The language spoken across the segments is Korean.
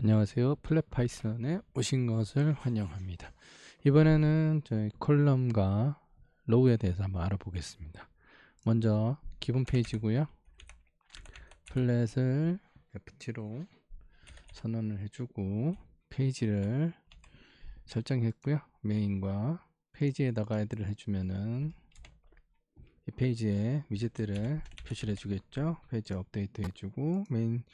안녕하세요. 플랫 파이썬에 오신 것을 환영합니다. 이번에는 저희 컬럼과 로우에 대해서 한번 알아보겠습니다. 먼저 기본 페이지고요. 플랫을 F7로 선언을 해주고 페이지를 설정했고요. 메인과 페이지에다가 애들을 해주면은 이 페이지에 위젯들을 표시를 해주겠죠. 페이지 업데이트 해주고 메인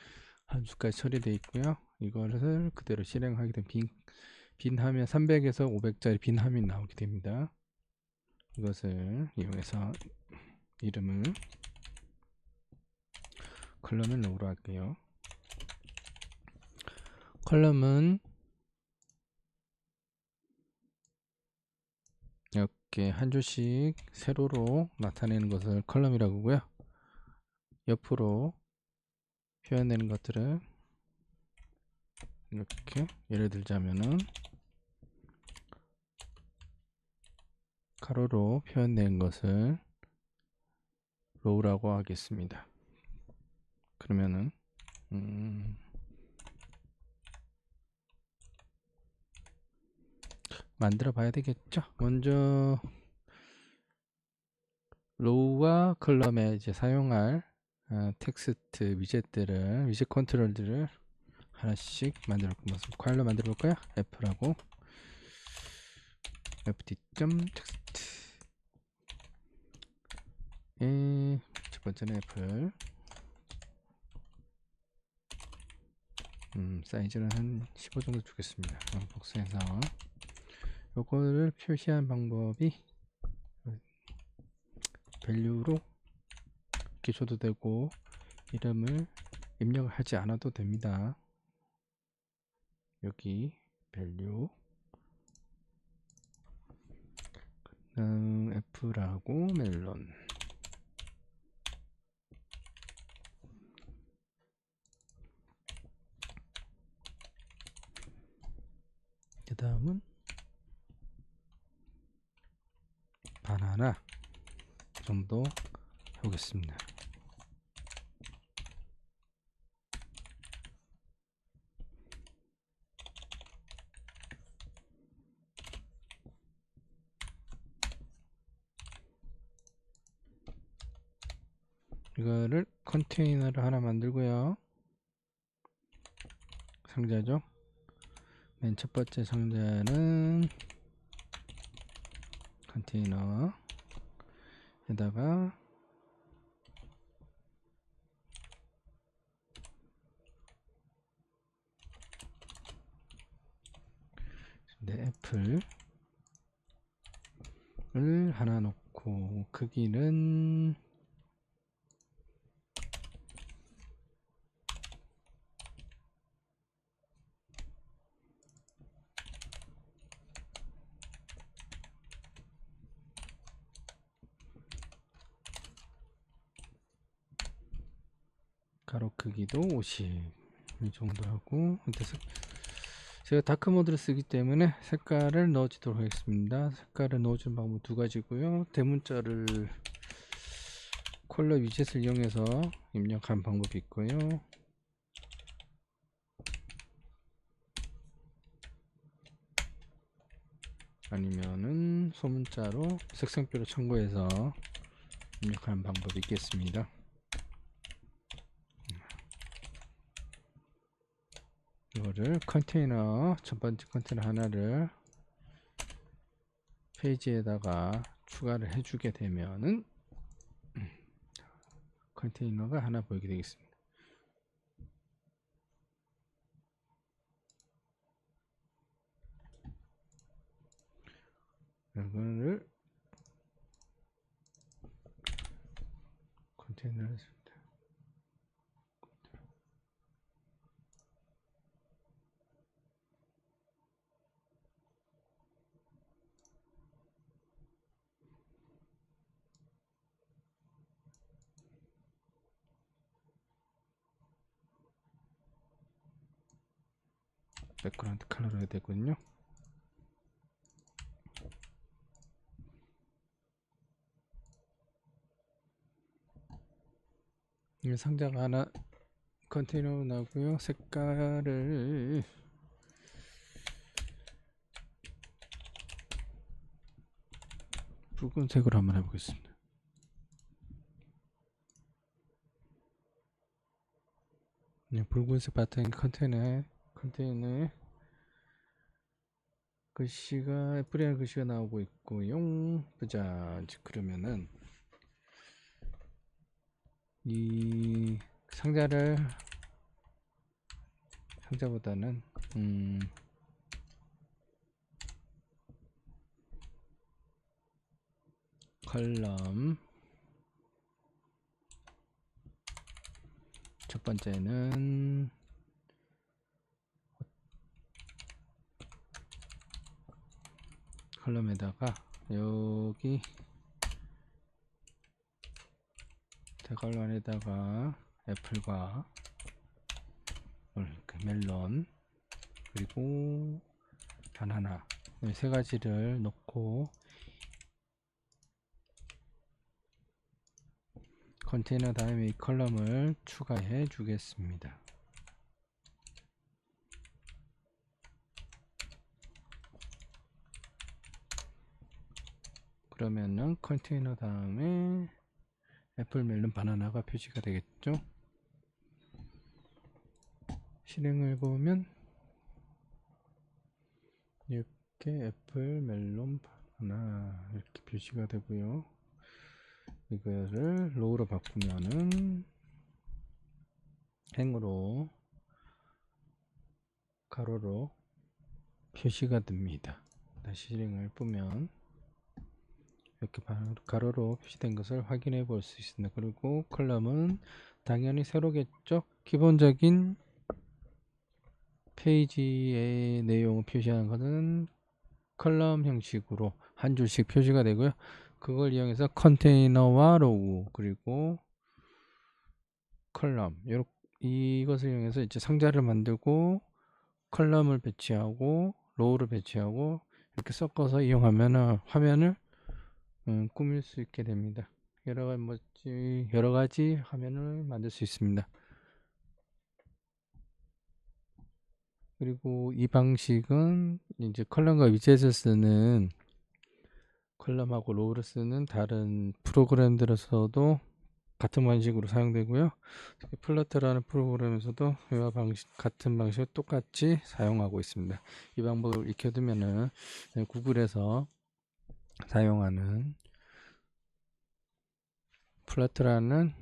함수까지 처리되어 있고요. 이거를 그대로 실행하게 되면 빈, 빈 화면 300에서 500짜리 빈 화면이 나오게 됩니다. 이것을 이용해서 이름을 컬럼을 넣으러 할게요. 컬럼은 이렇게 한 줄씩 세로로 나타내는 것을 컬럼이라고 하고요. 옆으로 표현되는 것들을 이렇게 예를 들자면은 가로로 표현된 것을 로우라고 하겠습니다. 그러면은 음 만들어 봐야 되겠죠. 먼저 로우와 컬럼에 이제 사용할 어, 텍스트 위젯들을 위젯 컨트롤들을 하나씩 만들어 볼 파일로 만들어 볼까요? f라고. Fd 텍스트. 첫 번째는 애플. 음, 사이즈는 한 15 정도 주겠습니다. 복사해서. 요거를 표시한 방법이 밸류로 줘도 되고 이름을 입력을 하지 않아도 됩니다. 여기 value F라고 멜론 그 다음은 바나나 정도 해보겠습니다. 이거를 컨테이너를 하나 만들고요. 상자죠. 맨 첫 번째 상자는 컨테이너에다가 네, 애플을 하나 놓고 크기는 크기도 50 이 정도 하고 제가 다크 모드를 쓰기 때문에 색깔을 넣어주도록 하겠습니다. 색깔을 넣어주는 방법 두 가지고요. 대문자를 컬러 위젯을 이용해서 입력한 방법이 있고요. 아니면은 소문자로 색상표를 첨부해서 입력하는 방법이 있겠습니다 이거를 컨테이너 첫 번째 컨테이너 하나를 페이지에다가 추가를 해주게 되면은 컨테이너가 하나 보이게 되겠습니다. 이거를 컨테이너를 백그라운드 컬러로 해야 되거든요 이 상자가 하나 컨테이너 나오고요. 색깔을 붉은색으로 한번 해보겠습니다. 네, 붉은색 바탕 컨테이너에 컨테이너에 글씨가 애플이라는 글씨가 나오고 있고요. 보자. 그러면은 이 상자를 상자보다는 음 컬럼 첫 번째는 컬럼에다가 여기 대관란에다가 애플과 이렇게 멜론 그리고 바나나 이세 가지를 넣고 컨테이너 다음에 이 컬럼을 추가해 주겠습니다. 그러면은 컨테이너 다음에 애플 멜론 바나나가 표시가 되겠죠? 실행을 보면 이렇게 애플 멜론 바나나 이렇게 표시가 되고요. 이거를 로우로 바꾸면은 행으로 가로로 표시가 됩니다. 다시 실행을 보면 이렇게 바- 가로로 표시된 것을 확인해 볼 수 있습니다. 그리고 컬럼은 당연히 세로겠죠. 기본적인 페이지의 내용을 표시하는 것은 컬럼 형식으로 한 줄씩 표시가 되고요. 그걸 이용해서 컨테이너와 로우 그리고 컬럼 이것을 이용해서 이제 상자를 만들고 컬럼을 배치하고 로우를 배치하고 이렇게 섞어서 이용하면 화면을 음, 꾸밀 수 있게 됩니다. 여러 가지 뭐지 여러 가지 화면을 만들 수 있습니다. 그리고 이 방식은 이제 컬럼과 위젯을 쓰는 컬럼하고 로우를 쓰는 다른 프로그램들에서도 같은 방식으로 사용되고요. 플러터라는 프로그램에서도 이와 방식 같은 방식을 똑같이 사용하고 있습니다. 이 방법을 익혀두면은 구글에서 사용하는 플러트라는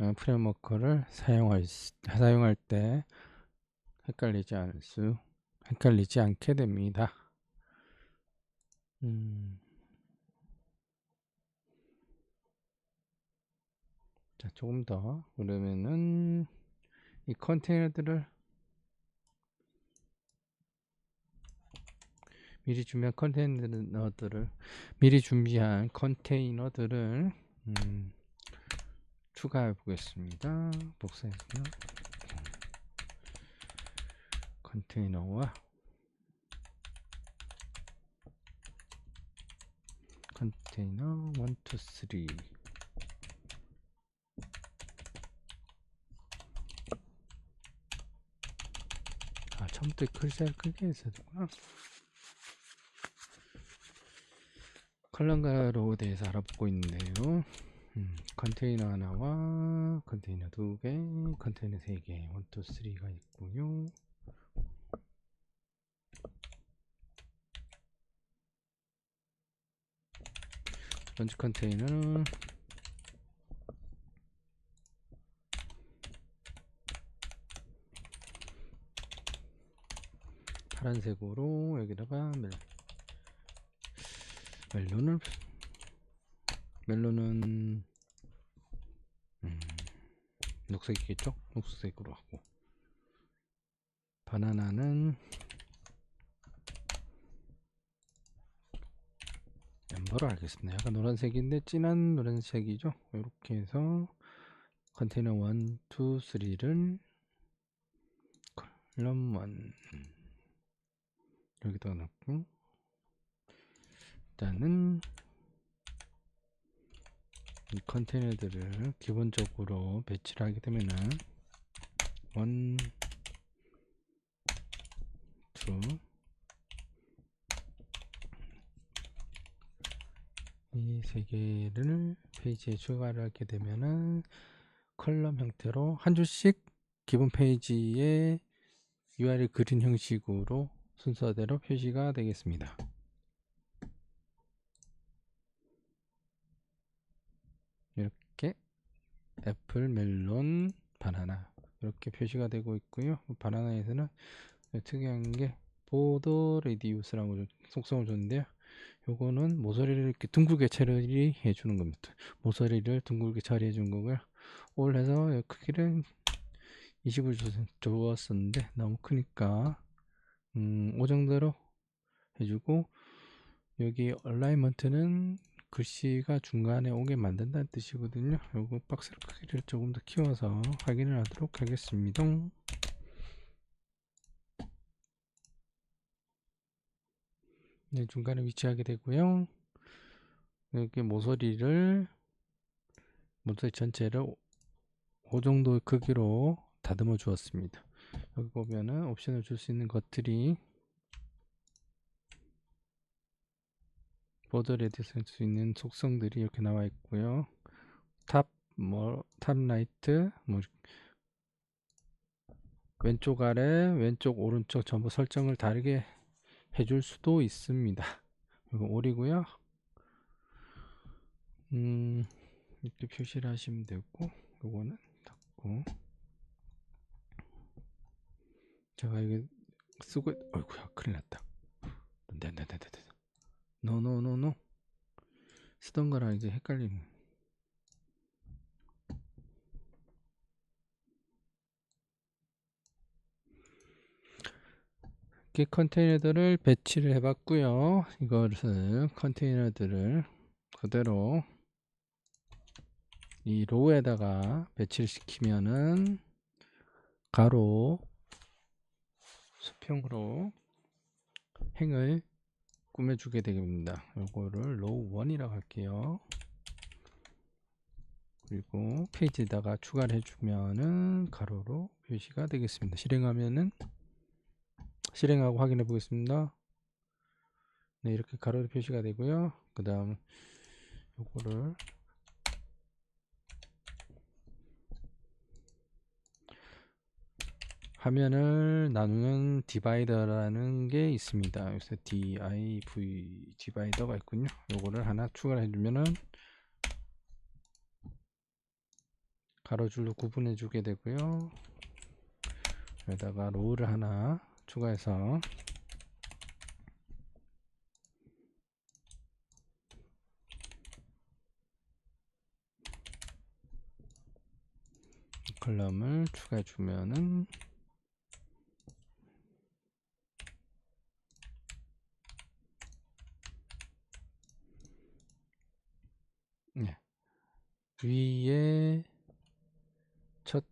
어, 프레임워크를 사용할, 수- 사용할 때 헷갈리지 않을 수 헷갈리지 않게 됩니다. 음. 자, 조금 더 그러면은 이 컨테이너들을 미리 준비한 컨테이너들을 미리 준비한 컨테이너들을 음, 추가해 보겠습니다. 복사해서 컨테이너와 컨테이너 1, 2, 3 아, 처음부터 글자를 크게 했어야 되구나. 로우 대해서 알아보고 있는데요. 음, 컨테이너 하나와 컨테이너 두 개, 컨테이너 세 개, 1, 2, 3가 있고요. 첫 번째 컨테이너는 파란색으로 여기다가 멜, 멜론을 멜론은 음, 녹색이겠죠? 녹색으로 하고 바나나는 엠버로 알겠습니다. 약간 노란색인데 진한 노란색이죠. 이렇게 해서 컨테이너 1, 2, 3를 컬럼 1 여기다 넣고 일단은 이 컨테이너들을 기본적으로 배치를 하게 되면은 원, 투. 이 세 개를 페이지에 추가를 하게 되면은 컬럼 형태로 한 줄씩 기본 페이지에 URL 그린 형식으로 순서대로 표시가 되겠습니다. 이렇게 애플, 멜론, 바나나 이렇게 표시가 되고 있고요. 바나나에서는 특이한 게 보더 레디우스라고 속성을 줬는데요. 요거는 모서리를 이렇게 둥글게 처리해 주는 겁니다. 모서리를 둥글게 처리해 준 거고요. 올 해서 크기를 20을 주었었는데 너무 크니까 음, 5 정도로 해주고 여기 얼라이먼트는 글씨가 중간에 오게 만든다는 뜻이거든요. 요거 박스 크기를 조금 더 키워서 확인을 하도록 하겠습니다. 네, 중간에 위치하게 되고요. 여기 모서리를 모서리 전체를 5 정도 크기로 다듬어 주었습니다. 여기 보면은 옵션을 줄 수 있는 것들이 보드 레디스 할수 있는 속성들이 이렇게 나와 있고요. 탑, 뭐, 탑 라이트, 뭐, 왼쪽 아래, 왼쪽 오른쪽 전부 설정을 다르게 해줄 수도 있습니다. 이거 올이고요. 음, 이렇게 표시를 하시면 되고, 요거는 닫고. 제가 이게 쓰고, 어이구야, 큰일 났다. 네, 네, 네, 네, 네. 노노노노. 쓰던 거랑 이제 헷갈리는. 이렇게 컨테이너들을 배치를 해봤고요. 이것을 컨테이너들을 그대로 이 로우에다가 배치를 시키면은 가로 수평으로 행을 꾸며주게 됩니다. 요거를 로우 1이라고 할게요. 그리고 페이지에다가 추가를 해주면은 가로로 표시가 되겠습니다. 실행하면은 실행하고 확인해 보겠습니다. 네, 이렇게 가로로 표시가 되고요. 그 다음 요거를 화면을 나누는 디바이더라는 게 있습니다. 여기서 div 디바이더가 있군요. 요거를 하나 추가를 해주면은 가로줄로 구분해 주게 되고요. 여기다가 로우를 하나 추가해서 컬럼을 추가해 주면은 네. 위에 첫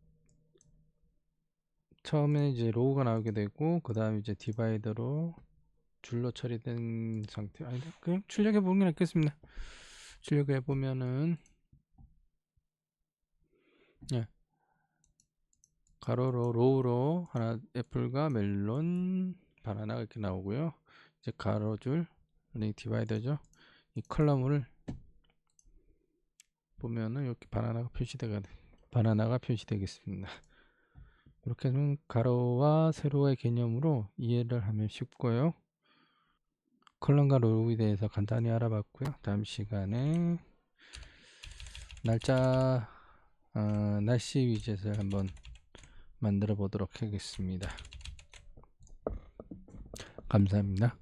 처음에 이제 로우가 나오게 되고 그 다음에 이제 디바이더로 줄로 처리된 상태. 아니 그냥 출력해 보는 게 낫겠습니다. 출력해 보면은 예. 가로로 로우로 하나 애플과 멜론 바나나가 이렇게 나오고요. 이제 가로줄 네 디바이더죠. 이 컬럼을 보면은 이렇게 바나나가 표시되가 바나나가 표시되겠습니다. 이렇게 하면 가로와 세로의 개념으로 이해를 하면 쉽고요. 컬럼과 로우에 대해서 간단히 알아봤고요. 다음 시간에 날짜 어, 날씨 위젯을 한번 만들어 보도록 하겠습니다. 감사합니다.